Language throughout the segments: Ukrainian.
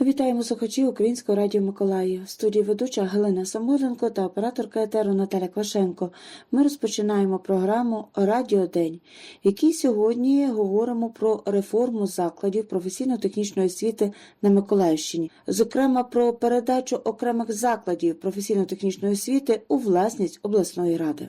Вітаємо слухачів Українського радіо Миколаїв. В студії ведуча Галина Самойленко та операторка етеру Наталя Квашенко. Ми розпочинаємо програму Радіо День, в якій сьогодні говоримо про реформу закладів професійно-технічної освіти на Миколаївщині, зокрема про передачу окремих закладів професійно-технічної освіти у власність обласної ради.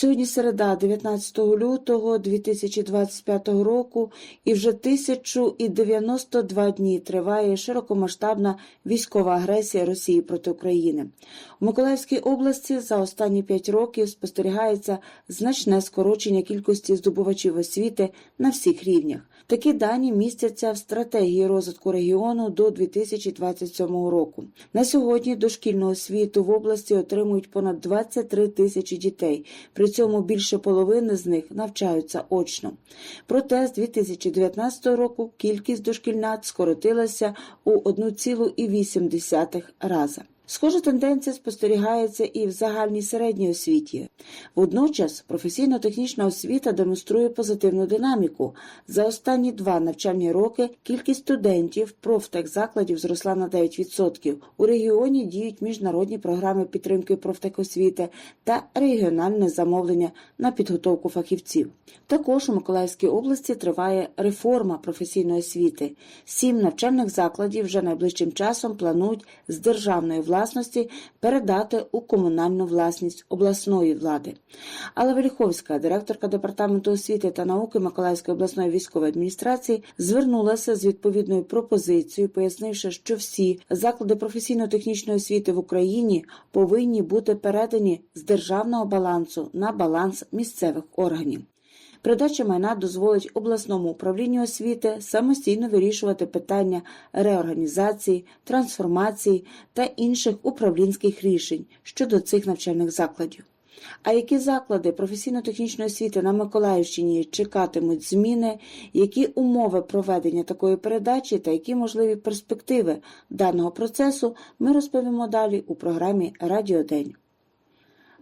Сьогодні середа, 19 лютого 2025 року, і вже 1092 дні триває широкомасштабна військова агресія Росії проти України. У Миколаївській області за останні 5 років спостерігається значне скорочення кількості здобувачів освіти на всіх рівнях. Такі дані містяться в стратегії розвитку регіону до 2027 року. На сьогодні дошкільну освіту в області отримують понад 23 тисячі дітей. При цьому більше половини з них навчаються очно. Проте з 2019 року кількість дошкільнят скоротилася у 1,8 рази. Схожа тенденція спостерігається і в загальній середній освіті. Водночас професійно-технічна освіта демонструє позитивну динаміку. За останні два навчальні роки кількість студентів профтехзакладів зросла на 9%. У регіоні діють міжнародні програми підтримки профтехосвіти та регіональне замовлення на підготовку фахівців. Також у Миколаївській області триває реформа професійної освіти. Сім навчальних закладів вже найближчим часом планують з державної власності передати у комунальну власність обласної влади. Алла Веліховська, директорка департаменту освіти та науки Миколаївської обласної військової адміністрації, звернулася з відповідною пропозицією, пояснивши, що всі заклади професійно-технічної освіти в Україні повинні бути передані з державного балансу на баланс місцевих органів. Передача майна дозволить обласному управлінню освіти самостійно вирішувати питання реорганізації, трансформації та інших управлінських рішень щодо цих навчальних закладів. А які заклади професійно-технічної освіти на Миколаївщині чекатимуть зміни, які умови проведення такої передачі та які можливі перспективи даного процесу, ми розповімо далі у програмі Радіо День.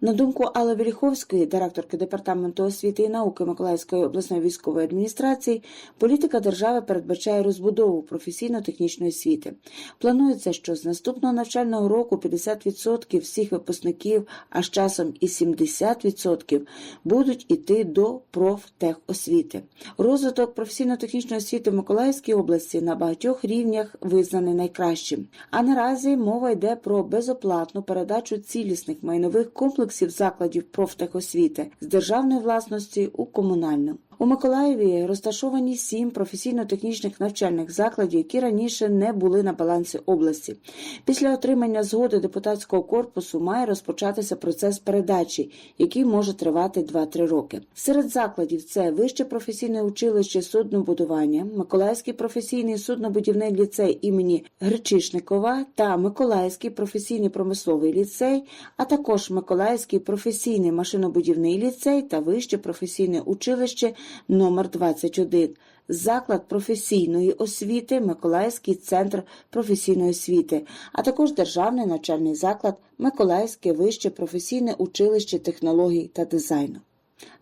На думку Алли Веліховської, директорки департаменту освіти і науки Миколаївської обласної військової адміністрації, політика держави передбачає розбудову професійно-технічної освіти. Планується, що з наступного навчального року 50% всіх випускників, а з часом і 70% будуть іти до профтехосвіти. Розвиток професійно-технічної освіти в Миколаївській області на багатьох рівнях визнаний найкращим. А наразі мова йде про безоплатну передачу цілісних майнових комплексів закладів профтехосвіти з державної власності у комунальну. У Миколаєві розташовані сім професійно-технічних навчальних закладів, які раніше не були на балансі області. Після отримання згоди депутатського корпусу має розпочатися процес передачі, який може тривати 2-3 роки. Серед закладів це Вище професійне училище суднобудування, Миколаївський професійний суднобудівний ліцей імені Гречишникова та Миколаївський професійний промисловий ліцей, а також Миколаївський професійний машинобудівний ліцей та Вище професійне училище номер 21 заклад професійної освіти Миколаївський центр професійної освіти, а також державний навчальний заклад Миколаївське вище професійне училище технологій та дизайну.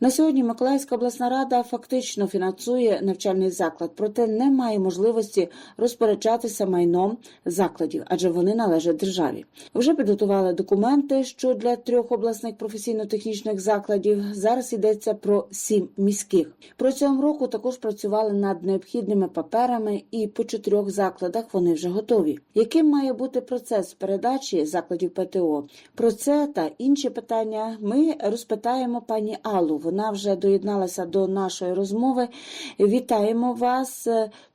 На сьогодні Миколаївська обласна рада фактично фінансує навчальний заклад, проте не має можливості розпоряджатися майном закладів, адже вони належать державі. Вже підготували документи, що для трьох обласних професійно-технічних закладів зараз йдеться про сім міських. Протягом року також працювали над необхідними паперами, і по чотирьох закладах вони вже готові. Яким має бути процес передачі закладів ПТО? Про це та інші питання ми розпитаємо пані Аллу. Вона вже доєдналася до нашої розмови. Вітаємо вас.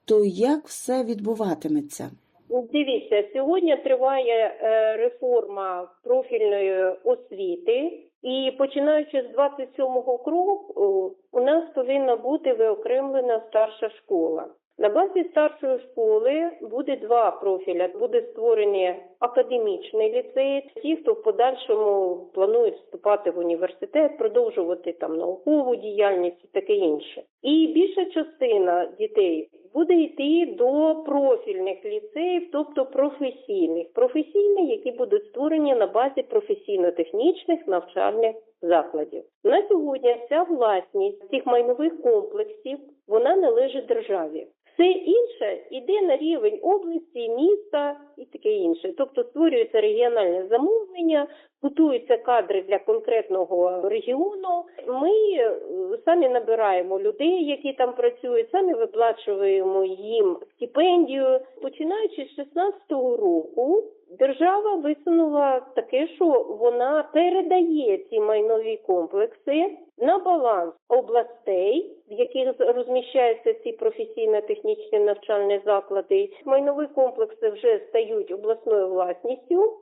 То як все відбуватиметься? Дивіться, сьогодні триває е, реформа профільної освіти, і починаючи з 27-го кроку, у нас повинна бути виокремлена старша школа. На базі старшої школи буде два профіля. Буде створений академічний ліцей. Ті, хто в подальшому планують вступати в університет, продовжувати там наукову діяльність і таке інше. І більша частина дітей буде йти до профільних ліцеїв, тобто професійних, професійних, які будуть створені на базі професійно-технічних навчальних закладів. На сьогодні вся власність цих майнових комплексів вона належить державі. Все інше йде на рівень області, міста і таке інше. Тобто створюється регіональне замовлення, готуються кадри для конкретного регіону. Ми е, самі набираємо людей, які там працюють, самі виплачуємо їм стипендію. Починаючи з 16-го року, держава висунула таке, що вона передає ці майнові комплекси на баланс областей, в яких розміщаються ці професійно-технічні навчальні заклади. Майнові комплекси вже стають обласною власністю.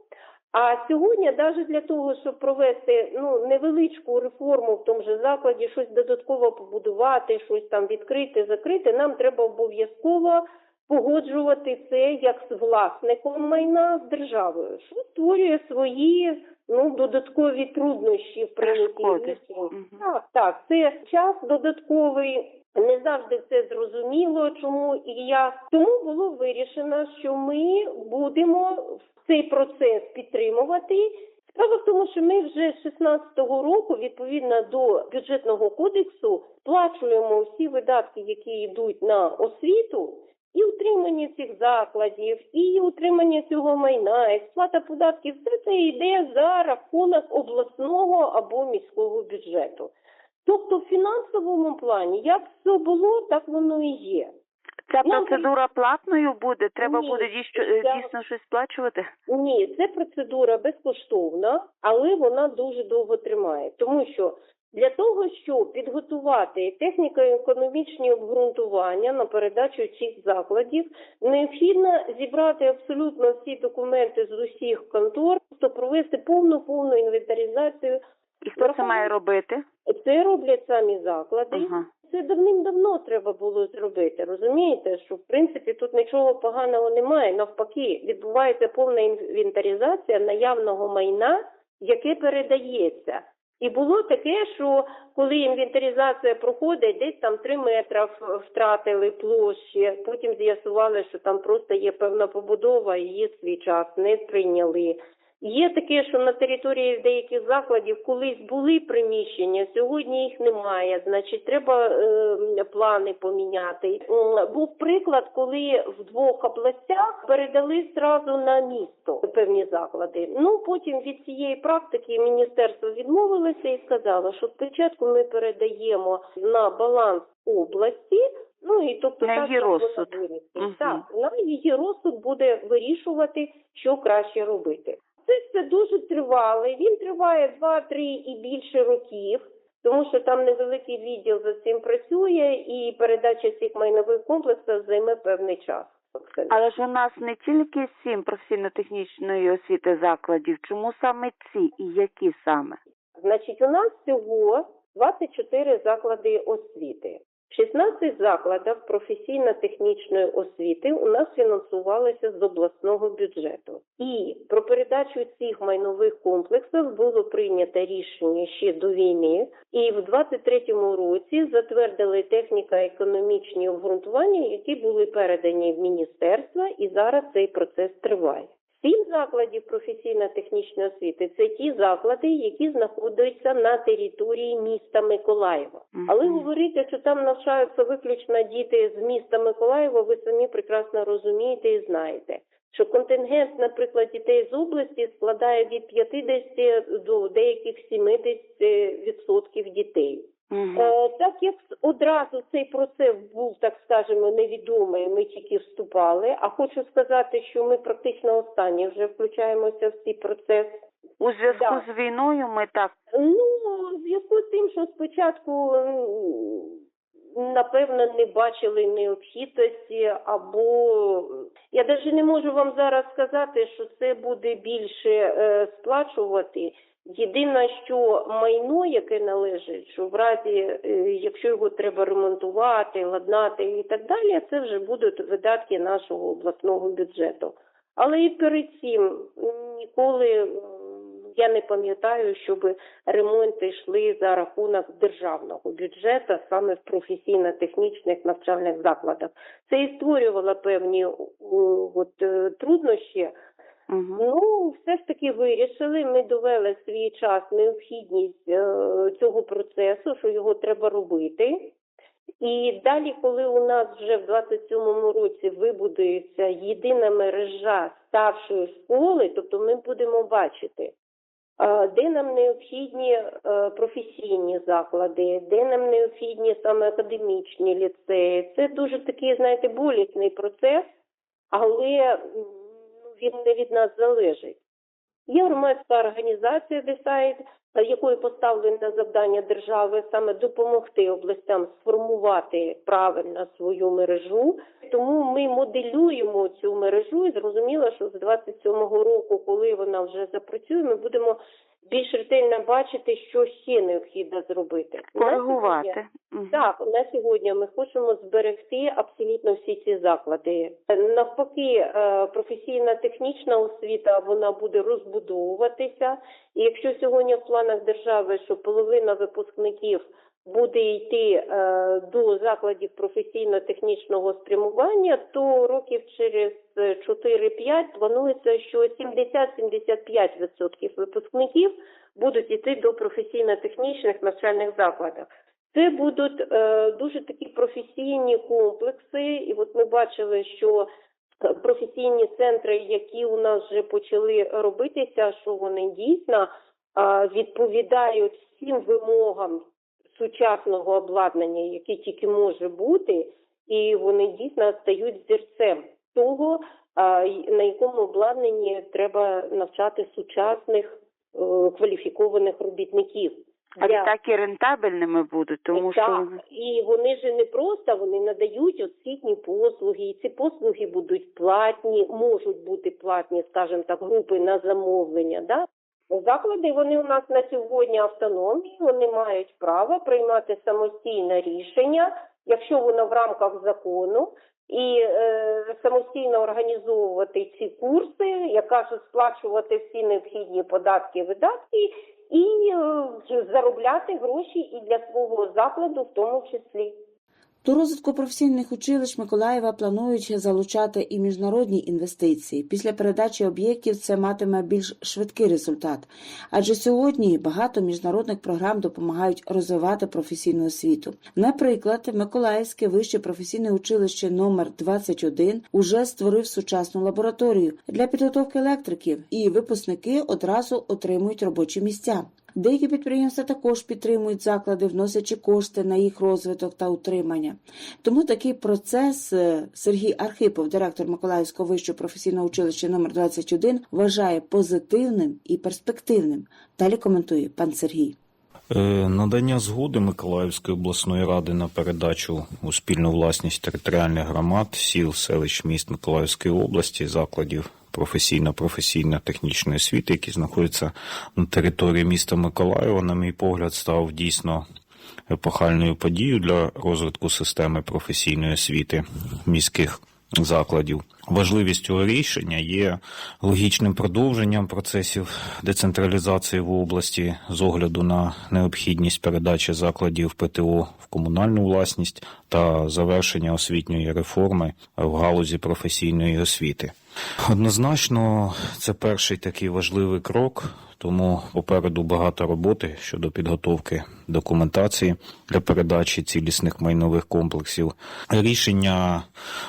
А сьогодні, навіть для того, щоб провести ну невеличку реформу в тому же закладі, щось додатково побудувати, щось там відкрити, закрити, нам треба обов'язково погоджувати це як з власником майна з державою, що створює свої ну додаткові труднощі в прийнятті рішень. Так, так, це час додатковий. Не завжди все зрозуміло, чому і я тому було вирішено, що ми будемо цей процес підтримувати. Справа в тому, що ми вже з 16-го року, відповідно до бюджетного кодексу, сплачуємо всі видатки, які йдуть на освіту, і утримання цих закладів, і утримання цього майна, і сплата податків, все це йде за рахунок обласного або міського бюджету. Тобто в фінансовому плані, як все було, так воно і є. Ця Нам процедура платною буде? Треба Ні, буде дійсно, е, я- дійсно щось сплачувати? Ні, це процедура безкоштовна, але вона дуже довго тримає. Тому що для того, щоб підготувати техніко-економічні обґрунтування на передачу цих закладів, необхідно зібрати абсолютно всі документи з усіх контор, тобто провести повну повну інвентаризацію. І хто це має робити? Це роблять самі заклади. Ага. Це давним-давно треба було зробити. Розумієте, що в принципі тут нічого поганого немає. Навпаки, відбувається повна інвентаризація наявного майна, яке передається. І було таке, що коли інвентаризація проходить, десь там 3 метри втратили площі, потім з'ясували, що там просто є певна побудова, її свій час не прийняли. Є таке, що на території деяких закладів колись були приміщення, сьогодні їх немає. Значить, треба е, плани поміняти. Був приклад, коли в двох областях передали зразу на місто певні заклади. Ну потім від цієї практики міністерство відмовилося і сказало, що спочатку ми передаємо на баланс області. Ну і тобто На її вона розсуд. Мгм. Так, на її розсуд буде вирішувати, що краще робити. Це дуже тривале. Він триває 2-3 і більше років, тому що там невеликий відділ за цим працює, і передача цих майнових комплексів займе певний час. Але ж у нас не тільки сім професійно-технічної освіти закладів. Чому саме ці і які саме? Значить, у нас всього 24 заклади освіти. 16 закладів професійно-технічної освіти у нас фінансувалися з обласного бюджету. І про передачу цих майнових комплексів було прийнято рішення ще до війни. І в 23-му році затвердили техніко-економічні обґрунтування, які були передані в міністерство, і зараз цей процес триває. Сім закладів професійно-технічної освіти це ті заклади, які знаходяться на території міста Миколаєва. Але говорити, що там навчаються виключно діти з міста Миколаєва, ви самі прекрасно розумієте і знаєте. Що контингент, наприклад, дітей з області складає від 50 до деяких 70 відсотків дітей. Мгм. Е, так як одразу цей процес був, так скажемо, невідомий, ми тільки вступали. А хочу сказати, що ми практично останні вже включаємося в цей процес. У зв'язку Да. з війною ми так Ну, в зв'язку з тим, що спочатку напевно не бачили необхідності, або я навіть не можу вам зараз сказати, що це буде більше е, сплачувати. Єдине, що майно, яке належить, що в разі, е, якщо його треба ремонтувати, ладнати і так далі, це вже будуть видатки нашого обласного бюджету. Але і перед цим ніколи я не пам'ятаю, щоб ремонти йшли за рахунок державного бюджету саме в професійно-технічних навчальних закладах. Це і створювало певні от, е, труднощі. Угу. Ну, все ж таки вирішили. Ми довели в свій час необхідність е, цього процесу, що його треба робити. І далі, коли у нас вже в 27-му році вибудується єдина мережа старшої школи, тобто ми будемо бачити, е, де нам необхідні е, професійні заклади, де нам необхідні саме академічні ліцеї. Це дуже такий, знаєте, болісний процес, але він не від нас залежить. Є громадська організація «Десайд», якою поставлено завдання держави саме допомогти областям сформувати правильно свою мережу. Тому ми моделюємо цю мережу і зрозуміло, що з 27-го року, коли вона вже запрацює, ми будемо більш ретельно бачити, що ще необхідно зробити. Коригувати. Так, на сьогодні ми хочемо зберегти абсолютно всі ці заклади. Навпаки, е, професійна технічна освіта вона буде розбудовуватися. І якщо сьогодні в планах держави, що половина випускників буде йти е, до закладів професійно-технічного спрямування, то років через е, 4-5 планується, що 70-75% випускників будуть йти до професійно-технічних навчальних закладів. Це будуть е, дуже такі професійні комплекси, і от ми бачили, що е, професійні центри, які у нас вже почали робитися, що вони дійсно е, відповідають всім вимогам сучасного обладнання, яке тільки може бути, і вони дійсно стають зірцем того, на якому обладнанні треба навчати сучасних е, кваліфікованих робітників. А відтак і рентабельними будуть, тому що так, і вони ж не просто вони надають освітні послуги, і ці послуги будуть платні, можуть бути платні, скажімо так, групи на замовлення. Да? Заклади вони у нас на сьогодні автономні, вони мають право приймати самостійне рішення, якщо воно в рамках закону, і е, самостійно організовувати ці курси, я кажу, сплачувати всі необхідні податки, видатки і е, заробляти гроші і для свого закладу, в тому числі. До розвитку професійних училищ Миколаєва планують залучати і міжнародні інвестиції. Після передачі об'єктів це матиме більш швидкий результат, адже сьогодні багато міжнародних програм допомагають розвивати професійну освіту. Наприклад, Миколаївське вище професійне училище номер 21 уже створив сучасну лабораторію для підготовки електриків, і випускники одразу отримують робочі місця. Деякі підприємства також підтримують заклади, вносячи кошти на їх розвиток та утримання. Тому такий процес е, Сергій Архипов, директор Миколаївського вищого професійного училища номер 21 вважає позитивним і перспективним. Далі коментує пан Сергій. Е, Надання згоди Миколаївської обласної ради на передачу у спільну власність територіальних громад, сіл, селищ, міст Миколаївської області, закладів професійно-професійно-технічної освіти, які знаходяться на території міста Миколаєва, на мій погляд, став дійсно епохальною подією для розвитку системи професійної освіти міських закладів. Важливість цього рішення є логічним продовженням процесів децентралізації в області з огляду на необхідність передачі закладів ПТО в комунальну власність та завершення освітньої реформи в галузі професійної освіти. Однозначно, це перший такий важливий крок, тому попереду багато роботи щодо підготовки документації для передачі цілісних майнових комплексів. Рішення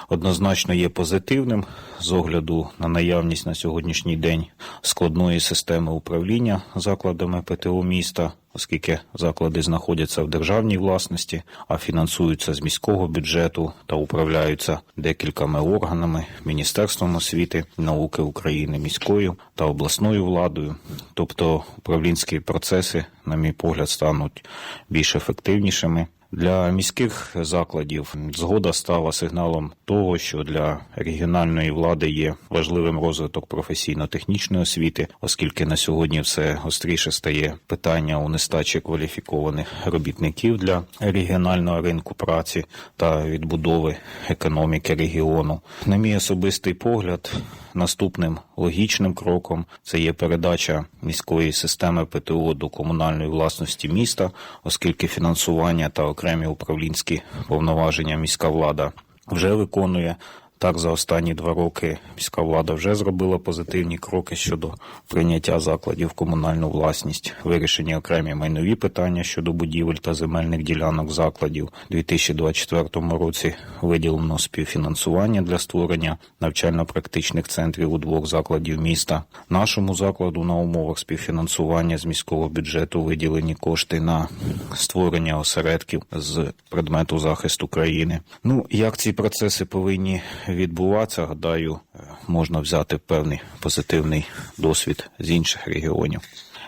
однозначно є позитивним з огляду на наявність на сьогоднішній день складної системи управління закладами ПТО міста, оскільки заклади знаходяться в державній власності, а фінансуються з міського бюджету та управляються декількома органами Міністерством освіти науки України, міською та обласною владою. Тобто управлінські процеси, на мій погляд, стануть більш ефективнішими. Для міських закладів згода стала сигналом того, що для регіональної влади є важливим розвиток професійно-технічної освіти, оскільки на сьогодні все гостріше стає питання у нестачі кваліфікованих робітників для регіонального ринку праці та відбудови економіки регіону. На мій особистий погляд, наступним логічним кроком це є передача міської системи ПТО до комунальної власності міста, оскільки фінансування та окремі управлінські повноваження міська влада вже виконує. Так, за останні два роки міська влада вже зробила позитивні кроки щодо прийняття закладів комунальну власність, вирішені окремі майнові питання щодо будівель та земельних ділянок закладів. У 2024 році виділено співфінансування для створення навчально-практичних центрів у двох закладів міста. Нашому закладу на умовах співфінансування з міського бюджету виділені кошти на створення осередків з предмету захисту країни. Ну як ці процеси повинні відбуватися, гадаю, е, можна взяти певний позитивний досвід з інших регіонів.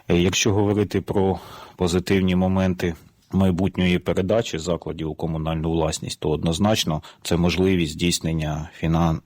Е, Якщо говорити про позитивні моменти майбутньої передачі закладів у комунальну власність, то однозначно це можливість здійснення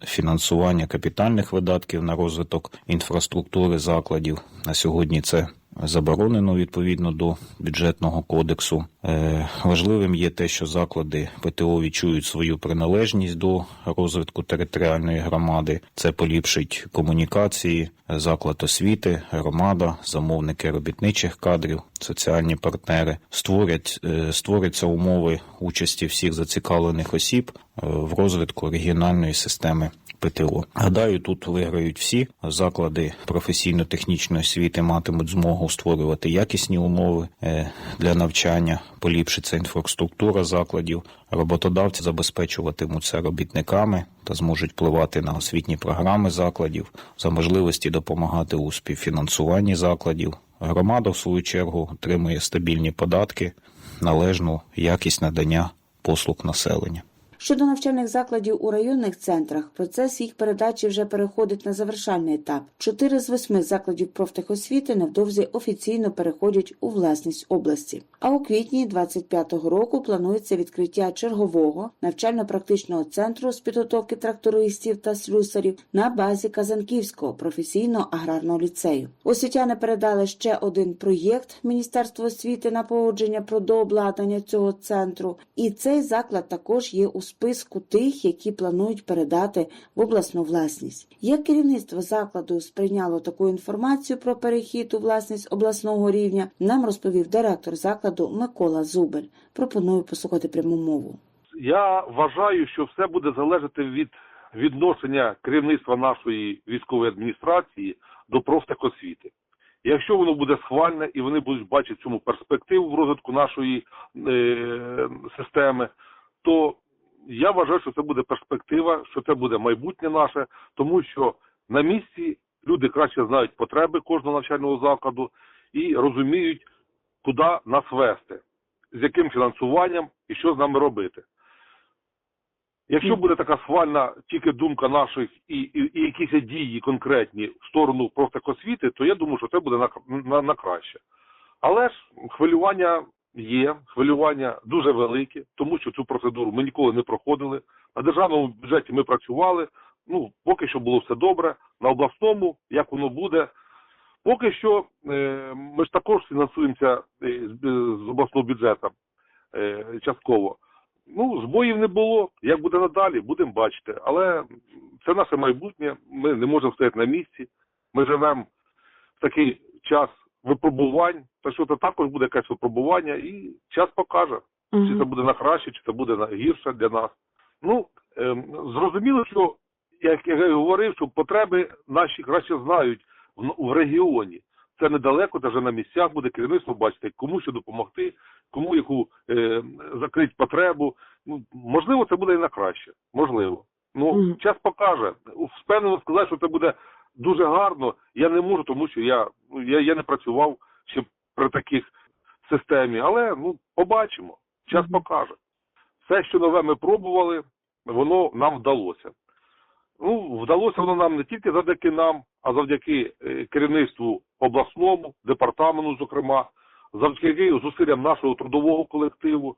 фінансування капітальних видатків на розвиток інфраструктури закладів. На сьогодні це заборонено відповідно до бюджетного кодексу. Е, важливим є те, що заклади ПТО відчують свою приналежність до розвитку територіальної громади. Це поліпшить комунікації, заклад освіти, громада, замовники робітничих кадрів, соціальні партнери створять е, створяться умови участі всіх зацікавлених осіб е, в розвитку регіональної системи ПТО. Гадаю, тут виграють всі заклади професійно-технічної освіти матимуть змогу створювати якісні умови е, для навчання, поліпшиться інфраструктура закладів, роботодавці забезпечуватимуться робітниками та зможуть впливати на освітні програми закладів, за можливості допомагати у співфінансуванні закладів. Громада, в свою чергу, отримує стабільні податки, належну якість надання послуг населення. Щодо навчальних закладів у районних центрах, процес їх передачі вже переходить на завершальний етап. Чотири з восьми закладів профтехосвіти невдовзі офіційно переходять у власність області. А у квітні 25-го року планується відкриття чергового навчально-практичного центру з підготовки трактористів та слюсарів на базі Казанківського професійно-аграрного ліцею. Освітяни передали ще один проєкт Міністерства освіти на погодження про дообладнання цього центру, і цей заклад також є у списку тих, які планують передати в обласну власність. Як керівництво закладу сприйняло таку інформацію про перехід у власність обласного рівня, нам розповів директор закладу Микола Зубель. Пропоную послухати пряму мову. Я вважаю, що все буде залежати від відношення керівництва нашої військової адміністрації до профтехосвіти. Якщо воно буде схвальне і вони будуть бачити цьому перспективу в розвитку нашої е, системи, то я вважаю, що це буде перспектива, що це буде майбутнє наше, тому що на місці люди краще знають потреби кожного навчального закладу і розуміють, куди нас вести, з яким фінансуванням і що з нами робити. Якщо буде така схвальна тільки думка наших і, і, і якісь дії конкретні в сторону профтехосвіти, то я думаю, що це буде на, на, на краще. Але ж хвилювання є, хвилювання дуже велике, тому що цю процедуру ми ніколи не проходили. На державному бюджеті ми працювали. Ну, поки що було все добре. На обласному, як воно буде. Поки що е, ми ж також фінансуємося е, з, з обласного бюджету е, частково. Ну, збоїв не було. Як буде надалі, будемо бачити. Але це наше майбутнє. Ми не можемо стояти на місці. Ми живемо в такий час випробувань. Так що це також буде якесь випробування, і час покаже, чи це буде на краще, чи це буде на гірше для нас. Ну, ем, зрозуміло, що як я говорив, що потреби наші краще знають в, в регіоні. Це недалеко, це вже на місцях буде керівництво бачити, кому що допомогти, кому яку е, закрити потребу. Ну, можливо, це буде і на краще. Можливо. Ну, Мгм. час покаже. Впевнено сказати, що це буде дуже гарно. Я не можу, тому що я, ну, я, я не працював ще при таких системі. Але ну, побачимо. Час покаже. Все, що нове ми пробували, воно нам вдалося. Ну, вдалося воно нам не тільки завдяки нам, а завдяки е, керівництву обласному, департаменту, зокрема, завдяки зусиллям нашого трудового колективу.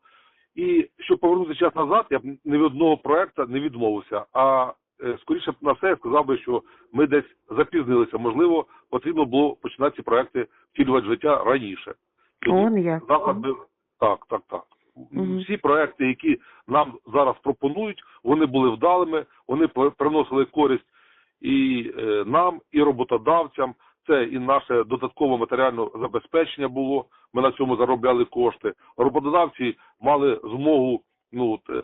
І щоб повернути час назад, я б ні від одного проекту не відмовився. А скоріше б на все я сказав би, що ми десь запізнилися. Можливо, потрібно було починати ці проекти втілювати в життя раніше. Тоді як. заклад би так, так, так. Мгм. Всі проекти, які нам зараз пропонують, вони були вдалими, вони пр- приносили користь і е, нам, і роботодавцям. Це і наше додаткове матеріальне забезпечення було. Ми на цьому заробляли кошти. Роботодавці мали змогу ну е,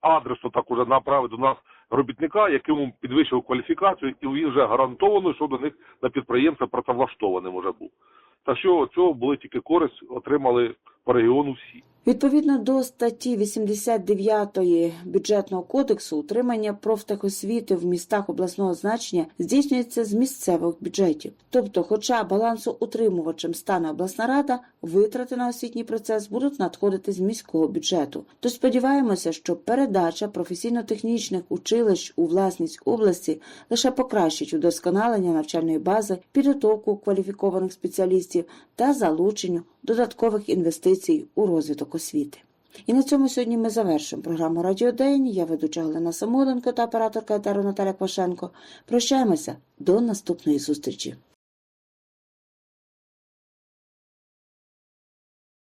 адресно так уже направити до нас робітника, якому підвищив кваліфікацію, і він вже гарантовано, що до них на підприємство працевлаштованим уже був. Так що цього були тільки користь, отримали по регіону всі. Відповідно до статті 89 бюджетного кодексу, утримання профтехосвіти в містах обласного значення здійснюється з місцевих бюджетів. Тобто, хоча балансоутримувачем стане обласна рада, витрати на освітній процес будуть надходити з міського бюджету. Тож сподіваємося, що передача професійно-технічних училищ у власність області лише покращить удосконалення навчальної бази, підготовку кваліфікованих спеціалістів та залученню додаткових інвестицій у розвиток освіти. І на цьому сьогодні ми завершимо програму Радіодень. Я ведуча Галина Самоленко та операторка етеру Наталя Квашенко. Прощаємося до наступної зустрічі.